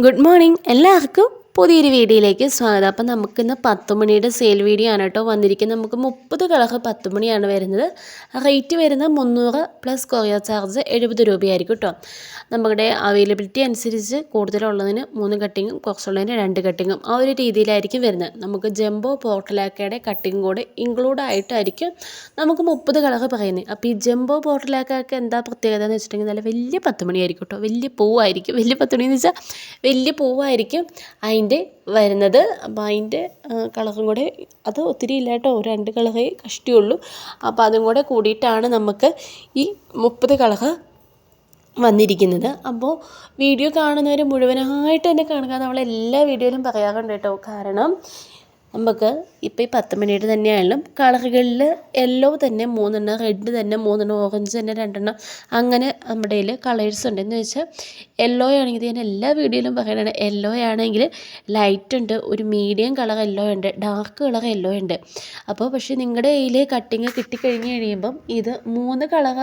Good morning എല്ലാവർക്കും. പുതിയൊരു വീഡിയോയിലേക്ക് സ്വാഗതം. അപ്പം നമുക്കിന്ന് പത്ത് മണിയുടെ സെയിൽ വീഡിയോ ആണ് കേട്ടോ വന്നിരിക്കുന്നത്. നമുക്ക് മുപ്പത് കളർ പത്ത് മണിയാണ് വരുന്നത് റേറ്റ് വരുന്നത് മുന്നൂറ് പ്ലസ് കൊറിയർ ചാർജ് എഴുപത് രൂപയായിരിക്കും കേട്ടോ. നമ്മുടെ അവൈലബിലിറ്റി അനുസരിച്ച് കൂടുതലുള്ളതിന് മൂന്ന് കട്ടിങ്ങും കുറച്ചുള്ളതിന് രണ്ട് കട്ടിങ്ങും ആ ഒരു രീതിയിലായിരിക്കും വരുന്നത്. നമുക്ക് ജംബോ പോർട്ടലാക്കയുടെ കട്ടിങ് കൂടെ ഇൻക്ലൂഡ് ആയിട്ടായിരിക്കും നമുക്ക് മുപ്പത് കളർ പറയുന്നത്. അപ്പോൾ ഈ ജംബോ പോർട്ടലാക്കൊക്കെ എന്താ പ്രത്യേകത എന്ന് വെച്ചിട്ടുണ്ടെങ്കിൽ നല്ല വലിയ പത്ത് മണിയായിരിക്കും കേട്ടോ. വലിയ പൂവായിരിക്കും. വലിയ പത്ത് മണി എന്ന് വെച്ചാൽ വലിയ പൂവായിരിക്കും. അതിന്റെ വരുന്നത്. അപ്പോൾ അതിന്റെ കളറും കൂടെ അത് ഒത്തിരി ഇല്ല കേട്ടോ രണ്ട് കളറേ കഷ്ടിയുള്ളൂ. അപ്പോൾ അതും കൂടെ കൂടിയിട്ടാണ് നമുക്ക് ഈ മുപ്പത് കളറ് വന്നിരിക്കുന്നത്. അപ്പോൾ വീഡിയോ കാണുന്നവർ മുഴുവനായിട്ട് തന്നെ കാണുക നമ്മളെല്ലാ വീഡിയോയിലും പറയാറുണ്ട് കേട്ടോ. കാരണം നമുക്ക് ഇപ്പോൾ ഈ പത്ത് മണിയുടെ തന്നെയായാലും കളറുകളിൽ യെല്ലോ തന്നെ മൂന്നെണ്ണം റെഡ് തന്നെ മൂന്നെണ്ണം ഓറഞ്ച് തന്നെ രണ്ടെണ്ണം അങ്ങനെ നമ്മുടെ കയ്യിൽ കളേഴ്സ് ഉണ്ട് എന്ന് വെച്ചാൽ യെല്ലോ ആണെങ്കിൽ ഞാൻ എല്ലാ വീഡിയോയിലും പറയുന്നതാണ് യെല്ലോ ആണെങ്കിൽ ലൈറ്റ് ഉണ്ട് ഒരു മീഡിയം കളർ യെല്ലോ ഉണ്ട് ഡാർക്ക് കളർ യെല്ലോ ഉണ്ട്. അപ്പോൾ പക്ഷേ നിങ്ങളുടെ കയ്യിൽ കട്ടിങ് കിട്ടിക്കഴിഞ്ഞ് കഴിയുമ്പം ഇത് മൂന്ന് കളർ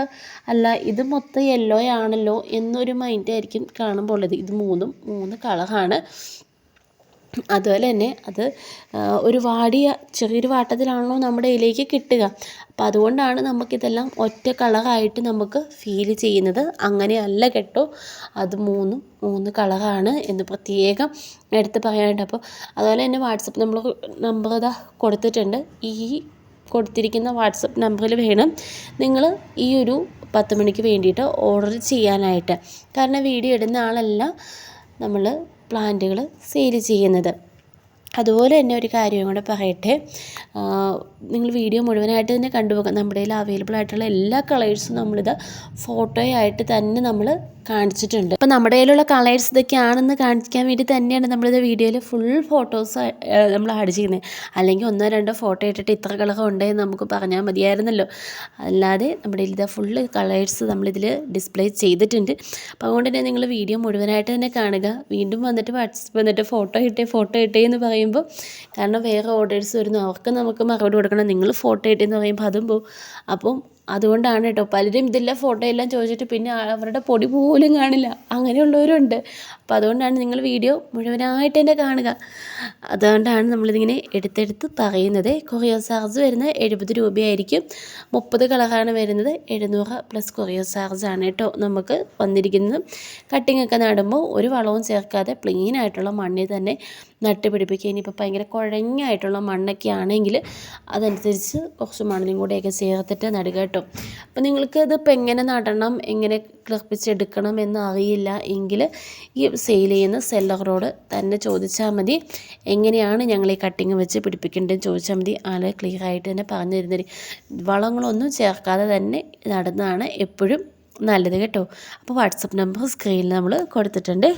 അല്ല ഇത് മൊത്തം യെല്ലോ ആണല്ലോ എന്നൊരു മൈൻഡ് ആയിരിക്കും കാണുമ്പോൾ ഉള്ളത്. ഇത് മൂന്നും മൂന്ന് കളറാണ് അതുപോലെ തന്നെ അത് ഒരു വാടിയ ചെറിയൊരു വാട്ടത്തിലാണല്ലോ നമ്മുടെ ഇതിലേക്ക് കിട്ടുക. അപ്പം അതുകൊണ്ടാണ് നമുക്കിതെല്ലാം ഒറ്റ കളറായിട്ട് നമുക്ക് ഫീൽ ചെയ്യുന്നത്. അങ്ങനെയല്ല കേട്ടോ. അത് മൂന്നും മൂന്ന് കളറാണ് എന്ന് പ്രത്യേകം എടുത്ത് പറയാനുണ്ട്. അപ്പോൾ അതുപോലെ തന്നെ വാട്സപ്പ് നമ്മൾ നമ്പർ ഇതാ കൊടുത്തിട്ടുണ്ട്. ഈ കൊടുത്തിരിക്കുന്ന വാട്സപ്പ് നമ്പറിൽ വേണം നിങ്ങൾ ഈ ഒരു പത്ത് മണിക്ക് വേണ്ടിയിട്ട് ഓർഡർ ചെയ്യാനായിട്ട്. കാരണം വീഡിയോ ഇടുന്ന ആളല്ല നമ്മൾ പ്ലാന്റുകൾ സെയിൽ ചെയ്യുന്നത്. അതുപോലെ തന്നെ ഒരു കാര്യം കൂടെ പറയട്ടെ. നിങ്ങൾ വീഡിയോ മുഴുവനായിട്ട് തന്നെ കണ്ടുപോകാം നമ്മുടെ കയ്യിൽ അവൈലബിൾ ആയിട്ടുള്ള എല്ലാ കളേഴ്സും നമ്മളിത് ഫോട്ടോയായിട്ട് തന്നെ നമ്മൾ കാണിച്ചിട്ടുണ്ട്. അപ്പോൾ നമ്മുടെ കയ്യിലുള്ള കളേഴ്സ് ഇതൊക്കെയാണെന്ന് കാണിക്കാൻ വേണ്ടി തന്നെയാണ് നമ്മളിത് വീഡിയോയിൽ ഫുൾ ഫോട്ടോസ് നമ്മൾ ആഡ് ചെയ്യുന്നത്. അല്ലെങ്കിൽ ഒന്നോ രണ്ടോ ഫോട്ടോ ഇട്ടിട്ട് ഇത്ര കളർ ഉണ്ടെന്ന് നമുക്ക് പറഞ്ഞാൽ മതിയായിരുന്നല്ലോ. അല്ലാതെ നമ്മുടെ ഇത് ഫുള്ള് കളേഴ്സ് നമ്മളിതിൽ ഡിസ്പ്ലേ ചെയ്തിട്ടുണ്ട്. അപ്പോൾ അതുകൊണ്ട് തന്നെ നിങ്ങൾ വീഡിയോ മുഴുവനായിട്ട് തന്നെ കാണുക. വീണ്ടും വന്നിട്ട് വാട്സപ്പ് വന്നിട്ട് ഫോട്ടോ ഇട്ടേ ഫോട്ടോ ഇട്ടേ എന്ന് പറയുമ്പോൾ കാരണം വേറെ ഓർഡേഴ്സ് വരുന്നു. അവർക്ക് നമുക്ക് മറുപടി കൊടുക്കണം. നിങ്ങൾ ഫോട്ടോ ഇട്ടെന്ന് പറയുമ്പോൾ അതും പോകും അപ്പം അതുകൊണ്ടാണ് കേട്ടോ. പലരും ഇതിലെ ഫോട്ടോ എല്ലാം ചോദിച്ചിട്ട് പിന്നെ അവരുടെ പൊടി പോലും കാണില്ല. അങ്ങനെയുള്ളവരുണ്ട്. അപ്പോൾ അതുകൊണ്ടാണ് നിങ്ങൾ വീഡിയോ മുഴുവനായിട്ട് തന്നെ കാണുക. അതുകൊണ്ടാണ് നമ്മളിതിങ്ങനെ എടുത്തെടുത്ത് പറയുന്നത്. കൊറിയർ ചാർജ് വരുന്നത് എഴുപത് രൂപയായിരിക്കും. മുപ്പത് കളറാണ് വരുന്നത്. എഴുന്നൂറ് പ്ലസ് കൊറിയർ ചാർജാണ് കേട്ടോ നമുക്ക് വന്നിരിക്കുന്നത്. കട്ടിംഗ് ഒക്കെ നടുമ്പോൾ ഒരു വളവും ചേർക്കാതെ പ്ലെയിൻ ആയിട്ടുള്ള മണ്ണിൽ തന്നെ നട്ടുപിടിപ്പിക്കുക ഇനിയിപ്പോൾ ഭയങ്കര കുഴഞ്ഞായിട്ടുള്ള മണ്ണൊക്കെ ആണെങ്കിൽ അതനുസരിച്ച് കുറച്ച് മണ്ണിലും കൂടെയൊക്കെ ചേർത്തിട്ട് നടുക കേട്ടോ. അപ്പോൾ നിങ്ങൾക്ക് ഇതിപ്പോൾ എങ്ങനെ നടണം എങ്ങനെ കിളപ്പിച്ചെടുക്കണം എന്ന് അറിയില്ല എങ്കിൽ ഈ സെയിൽ ചെയ്യുന്ന സെല്ലറോട് തന്നെ ചോദിച്ചാൽ മതി. എങ്ങനെയാണ് ഞങ്ങൾ ഈ കട്ടിങ് വെച്ച് പിടിപ്പിക്കേണ്ടതെന്ന് ചോദിച്ചാൽ മതി. ആളെ ക്ലിയർ ആയിട്ട് തന്നെ പറഞ്ഞു തരുന്നത് വളങ്ങളൊന്നും ചേർക്കാതെ തന്നെ നടന്നതാണ് എപ്പോഴും നല്ലത് കേട്ടോ. അപ്പോൾ വാട്സപ്പ് നമ്പർ സ്ക്രീനിൽ നമ്മൾ കൊടുത്തിട്ടുണ്ട്.